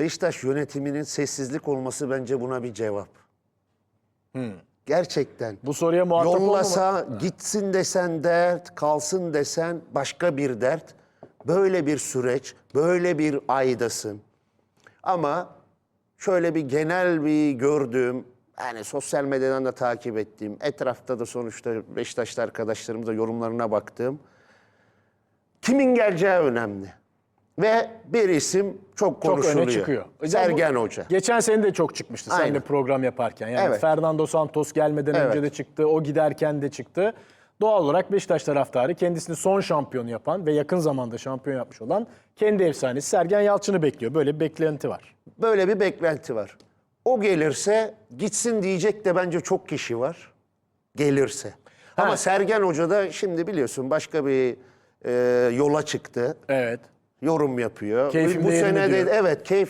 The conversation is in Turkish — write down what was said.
Beşiktaş yönetiminin sessizlik olması bence buna bir cevap. Gerçekten. Bu soruya muhatap? Yollasa gitsin desen dert, kalsın desen başka bir dert. Böyle bir süreç, böyle bir aydasın. Ama şöyle bir genel bir gördüğüm, yani sosyal medyadan da takip ettiğim, etrafta da sonuçta Beşiktaşlı arkadaşlarımıza yorumlarına baktığım, kimin geleceği önemli. Ve bir isim çok çok konuşuluyor. öne çıkıyor. Sergen Bu- Hoca. Geçen sene de çok çıkmıştı Aynen. seninle program yaparken. Yani Evet. Fernando Santos gelmeden Evet. önce de çıktı, o giderken de çıktı. Doğal olarak Beşiktaş taraftarı kendisini son şampiyon yapan ve yakın zamanda şampiyon yapmış olan kendi efsanesi Sergen Yalçın'ı bekliyor. Böyle bir beklenti var. Böyle bir beklenti var. O gelirse gitsin diyecek de bence çok kişi var. Gelirse. Ama Ha. Sergen Hoca da şimdi biliyorsun başka bir e, yola çıktı. Evet. Yorum yapıyor. Keyfim Bu sene de evet keyif